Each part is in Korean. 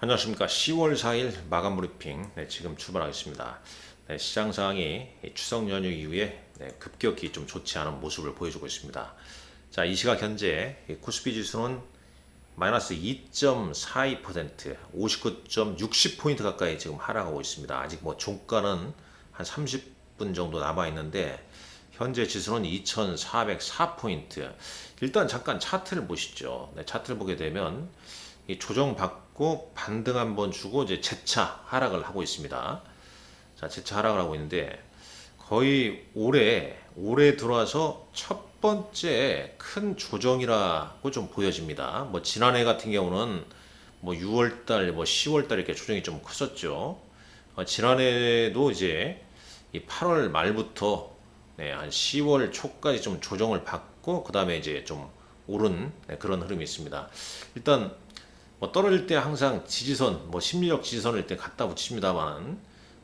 안녕하십니까. 10월 4일 마감 브리핑 네, 지금 출발하겠습니다. 네, 시장 상황이 이 추석 연휴 이후에 네, 급격히 좀 좋지 않은 모습을 보여주고 있습니다. 자, 이 시각 현재 이 코스피 지수는 마이너스 2.42%, 59.60포인트 가까이 지금 하락하고 있습니다. 아직 뭐 종가는 한 30분 정도 남아 있는데 현재 지수는 2,404포인트. 일단 잠깐 차트를 보시죠. 네, 차트를 보게 되면 이 조정받고 반등 한번 주고 이제 재차 하락을 하고 있습니다. 자, 재차 하락을 하고 있는데 거의 올해 올해 들어와서 첫 번째 큰 조정이라고 좀 보여집니다. 뭐 지난해 같은 경우는 뭐 6월 달, 뭐 10월 달 이렇게 조정이 좀 컸었죠. 어, 지난해도 이제 이 8월 말부터 네, 한 10월 초까지 좀 조정을 받고 그 다음에 이제 좀 오른 네, 그런 흐름이 있습니다. 일단 뭐 떨어질 때 항상 지지선, 뭐 심리적 지지선을 일단 갖다 붙입니다만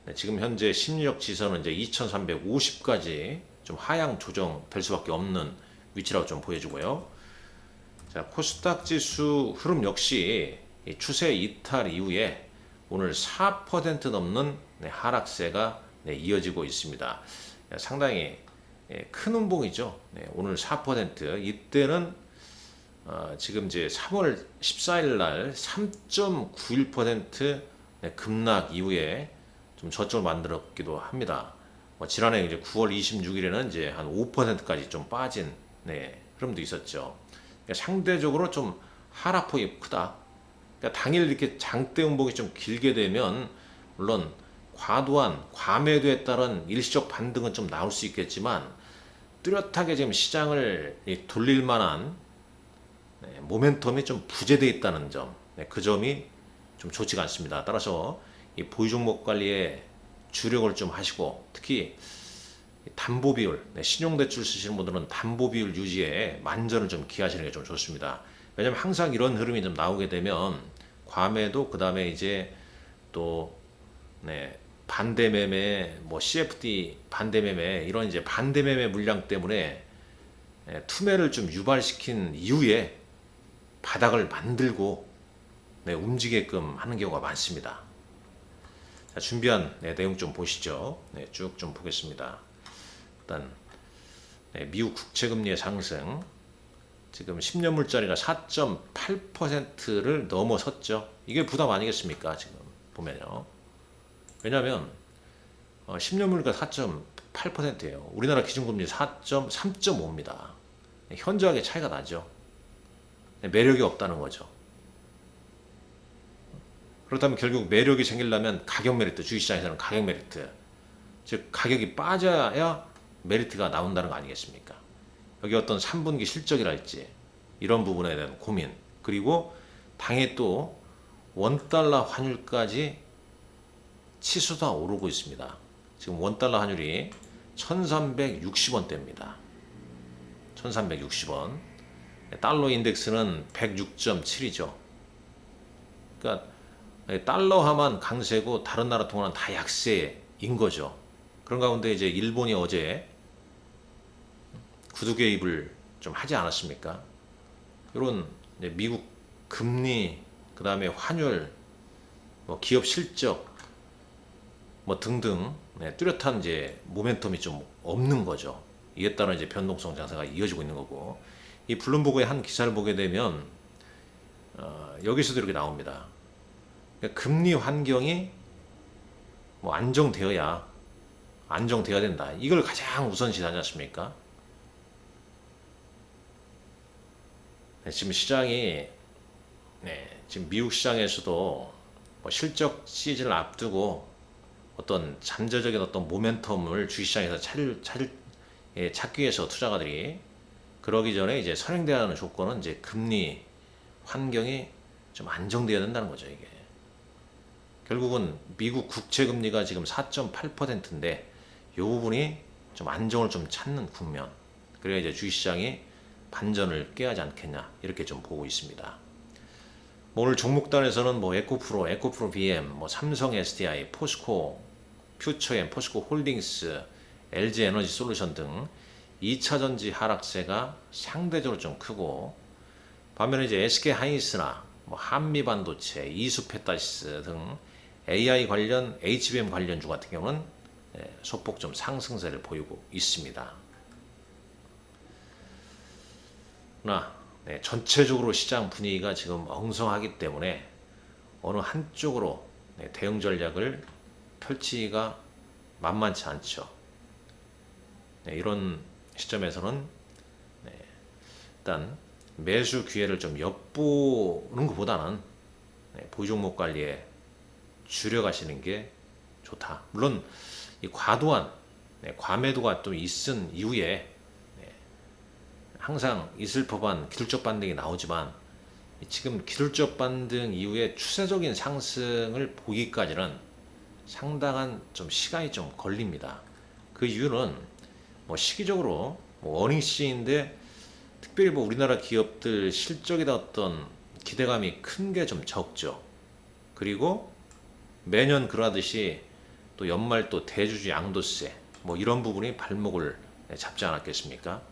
네, 지금 현재 심리적 지지선은 이제 2,350까지 좀 하향 조정될 수밖에 없는 위치라고 좀 보여지고요. 자, 코스닥 지수 흐름 역시 이 추세 이탈 이후에 오늘 4% 넘는 네, 하락세가 네, 이어지고 있습니다. 네, 상당히 예, 큰 운봉이죠. 네, 오늘 4% 이때는 어, 지금 이제 3월 14일 날 3.91% 네, 급락 이후에 좀 저점을 만들었기도 합니다. 뭐 지난해 이제 9월 26일에는 이제 한 5%까지 좀 빠진 네, 흐름도 있었죠. 그러니까 상대적으로 좀 하락폭이 크다. 그러니까 당일 이렇게 장대 운봉이 좀 길게 되면 물론 과도한 과매도에 따른 일시적 반등은 좀 나올 수 있겠지만 뚜렷하게 지금 시장을 이 돌릴 만한 네, 모멘텀이 좀 부재되어 있다는 점, 네, 그 점이 좀 좋지가 않습니다. 따라서 이 보유 종목 관리에 주력을 좀 하시고 특히 이 담보 비율, 네, 신용대출 쓰시는 분들은 담보 비율 유지에 만전을 좀 기하시는 게 좀 좋습니다. 왜냐면 항상 이런 흐름이 좀 나오게 되면 과매도 그 다음에 이제 또 네, 반대 매매, 뭐 CFD 반대 매매 이런 이제 반대 매매 물량 때문에 예, 투매를 좀 유발시킨 이후에 바닥을 만들고 네, 움직이게끔 하는 경우가 많습니다. 자, 준비한 네, 내용 좀 보시죠. 네, 쭉 좀 보겠습니다. 일단 네, 미국 국채 금리의 상승 지금 10년물짜리가 4.8%를 넘어섰죠. 이게 부담 아니겠습니까? 지금 보면요. 왜냐하면 어, 10년물가 4.8%예요. 우리나라 기준금리 4.3.5입니다. 현저하게 차이가 나죠. 매력이 없다는 거죠. 그렇다면 결국 매력이 생기려면 가격 메리트, 주식시장에서는 가격 메리트, 즉 가격이 빠져야 메리트가 나온다는 거 아니겠습니까? 여기 어떤 3분기 실적이랄지 이런 부분에 대한 고민 그리고 당에 또 원달러 환율까지 치수가 오르고 있습니다. 지금 원달러 환율이 1360원대입니다. 1360원. 달러 인덱스는 106.7이죠. 그러니까 달러화만 강세고 다른 나라 통화는 다 약세인 거죠. 그런 가운데 이제 일본이 어제 구두 개입을 좀 하지 않았습니까? 이런 미국 금리, 그 다음에 환율, 뭐 기업 실적, 뭐 등등 네, 뚜렷한 이제 모멘텀이 좀 없는 거죠. 이에 따른 이제 변동성 장세가 이어지고 있는 거고 이 블룸버그의 한 기사를 보게 되면 어, 여기서도 이렇게 나옵니다. 그러니까 금리 환경이 뭐 안정되어야 안정되어야 된다. 이걸 가장 우선시하지 않습니까? 네, 지금 시장이 네, 지금 미국 시장에서도 뭐 실적 시즌을 앞두고 어떤 잠재적인 어떤 모멘텀을 주식시장에서 찾을, 찾을, 예, 찾기 위해서 투자가들이 그러기 전에 이제 선행돼야 하는 조건은 이제 금리 환경이 좀 안정돼야 된다는 거죠, 이게. 결국은 미국 국채 금리가 지금 4.8%인데 이 부분이 좀 안정을 좀 찾는 국면. 그래야 이제 주식시장이 반전을 깨하지 않겠냐 이렇게 좀 보고 있습니다. 뭐 오늘 종목단에서는 뭐 에코프로, 에코프로 BM, 뭐 삼성 SDI, 포스코, 퓨처엠, 포스코 홀딩스, LG 에너지 솔루션 등 2차 전지 하락세가 상대적으로 좀 크고 반면에 이제 SK 하이닉스나 뭐 한미 반도체, 이수페타시스 등 AI 관련 HBM 관련주 같은 경우는 예, 소폭 좀 상승세를 보이고 있습니다. 그러나 네, 전체적으로 시장 분위기가 지금 엉성하기 때문에 어느 한쪽으로 네, 대응 전략을 펼치기가 만만치 않죠. 네, 이런 시점에서는 네, 일단 매수 기회를 좀 엿보는 것보다는 네, 보유 종목 관리에 줄여가시는 게 좋다. 물론 이 과도한 네, 과매도가 좀 있은 이후에 네, 항상 있을 법한 기술적 반등이 나오지만 지금 기술적 반등 이후에 추세적인 상승을 보기까지는 상당한 좀 시간이 좀 걸립니다. 그 이유는 뭐 시기적으로 뭐 어닝 시인데 특별히 뭐 우리나라 기업들 실적이다 어떤 기대감이 큰 게 좀 적죠. 그리고 매년 그러듯이 또 연말 또 대주주 양도세 뭐 이런 부분이 발목을 잡지 않았겠습니까?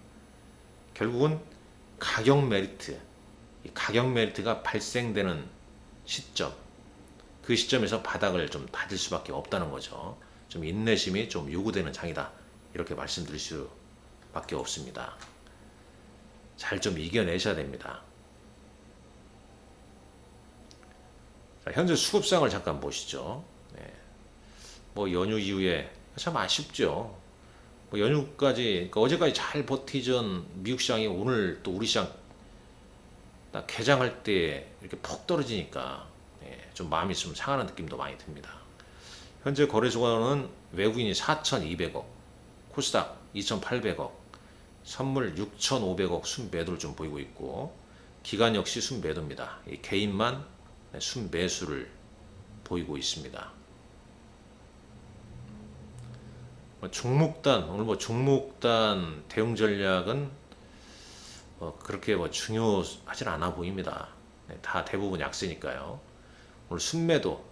결국은 가격 메리트, 이 가격 메리트가 발생되는 시점, 그 시점에서 바닥을 좀 다질 수밖에 없다는 거죠. 좀 인내심이 좀 요구되는 장이다. 이렇게 말씀드릴 수밖에 없습니다. 잘 좀 이겨내셔야 됩니다. 자, 현재 수급상을 잠깐 보시죠. 네. 뭐 연휴 이후에 참 아쉽죠. 뭐 연휴까지 그러니까 어제까지 잘 버티던 미국 시장이 오늘 또 우리 시장 딱 개장할 때 이렇게 폭 떨어지니까 예, 좀 마음이 좀 상하는 느낌도 많이 듭니다. 현재 거래소가는 외국인이 4,200억, 코스닥 2,800억, 선물 6,500억 순매도를 좀 보이고 있고 기관 역시 순매도입니다. 이 개인만 순매수를 보이고 있습니다. 뭐 종목단 오늘 뭐 종목단 대응 전략은 뭐 그렇게 뭐 중요하진 않아 보입니다. 네, 다 대부분 약세니까요. 오늘 순매도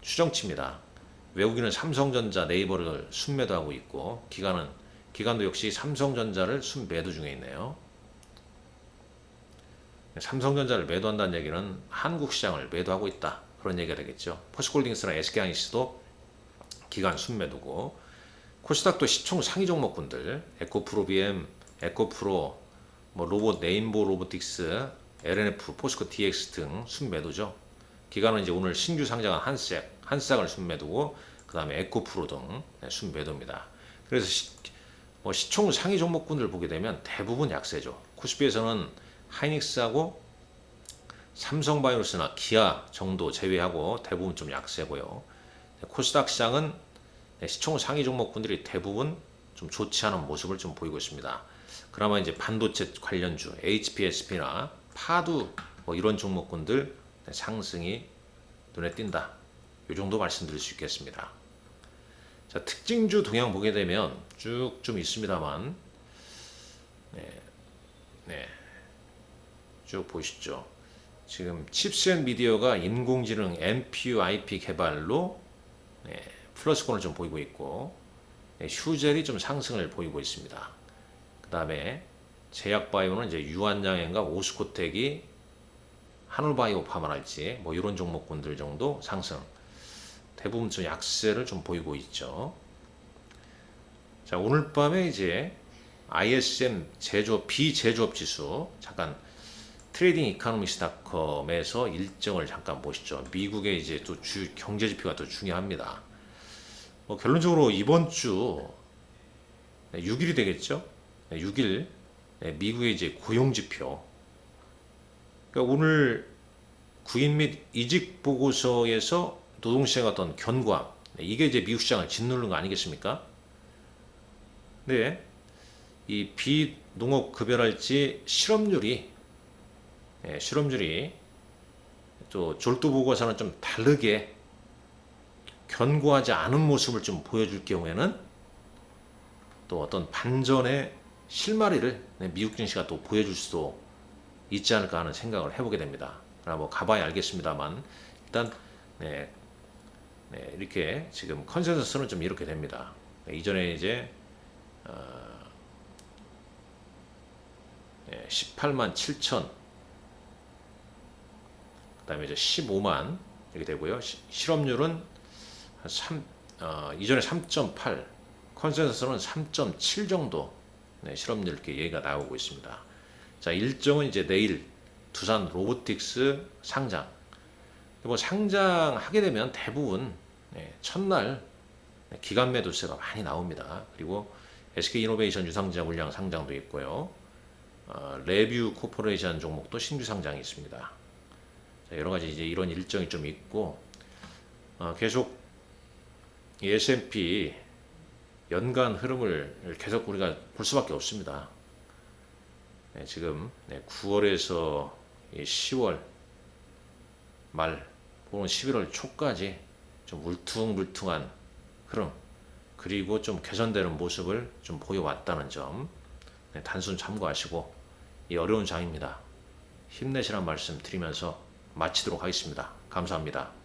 추정치입니다. 외국인은 삼성전자, 네이버를 순매도하고 있고 기관은 기관도 역시 삼성전자를 순매도 중에 있네요. 삼성전자를 매도한다는 얘기는 한국 시장을 매도하고 있다. 그런 얘기가 되겠죠. 포스콜딩스나 SK하이닉스도 기간 순매도고 코스닥도 시총 상위 종목군들 에코프로비엠, 에코프로, 뭐 로봇 네임보 로보틱스, LNF, 포스코 DX 등 순매도죠. 기간은 이제 오늘 신규 상장한 한색, 한쌍을 순매도고 그다음에 에코프로 등 네, 순매도입니다. 그래서 시, 뭐 시총 상위 종목군들 보게 되면 대부분 약세죠. 코스피에서는 하이닉스하고 삼성바이오스나 기아 정도 제외하고 대부분 좀 약세고요. 코스닥 시장은 시총 상위 종목군들이 대부분 좀 좋지 않은 모습을 좀 보이고 있습니다. 그나마 이제 반도체 관련주 HPSP나 파두 뭐 이런 종목군들 상승이 눈에 띈다. 이 정도 말씀드릴 수 있겠습니다. 자, 특징주 동향 보게 되면 쭉 좀 있습니다만, 네, 네, 쭉 보시죠. 지금 칩셋 미디어가 인공지능 NPU IP 개발로 네, 플러스권을 좀 보이고 있고 네, 휴젤이 좀 상승을 보이고 있습니다. 그 다음에 제약바이오는 이제 유한양행과 오스코텍이 한울바이오 파마랄지 뭐 이런 종목군들 정도 상승 대부분 좀 약세를 좀 보이고 있죠. 자 오늘 밤에 이제 ISM 제조업 비제조업 지수 잠깐 트레이딩 이카노미스닷컴에서 일정을 잠깐 보시죠. 미국의 이제 또 주 경제 지표가 또 중요합니다. 뭐 결론적으로 이번 주 6일이 되겠죠. 6일 미국의 이제 고용 지표. 그러니까 오늘 구인 및 이직 보고서에서 노동시장의 어떤 견고함 이게 이제 미국 시장을 짓누르는 거 아니겠습니까? 네, 이 비농업 급여랄지 실업률이 예, 실업률이 또 졸도 보고서는 좀 다르게 견고하지 않은 모습을 좀 보여줄 경우에는 또 어떤 반전의 실마리를 네, 미국 증시가 또 보여줄 수도 있지 않을까 하는 생각을 해보게 됩니다. 그러나 뭐 가봐야 알겠습니다만 일단 네, 네, 이렇게 지금 컨센서스는 좀 이렇게 됩니다. 네, 이전에 이제 어, 18만 7천 그 다음에 이제 15만 이렇게 되고요. 시- 실업률은 한 3, 어, 이전에 3.8, 컨센서스는 3.7 정도 네, 실업률 이렇게 얘기가 나오고 있습니다. 자 일정은 이제 내일 두산 로보틱스 상장. 뭐 상장하게 되면 대부분 네, 첫날 네, 기간 매도세가 많이 나옵니다. 그리고 SK 이노베이션 유상증자 물량 상장도 있고요. 어, 레뷰 코퍼레이션 종목도 신규 상장이 있습니다. 자, 여러 가지 이제 이런 일정이 좀 있고 어, 계속 이 S&P 연간 흐름을 계속 우리가 볼 수밖에 없습니다. 네, 지금 네, 9월에서 10월 말 혹은 11월 초까지 좀 울퉁불퉁한 흐름 그리고 좀 개선되는 모습을 좀 보여왔다는 점 네, 단순 참고하시고 이 어려운 장입니다. 힘내시란 말씀 드리면서 마치도록 하겠습니다. 감사합니다.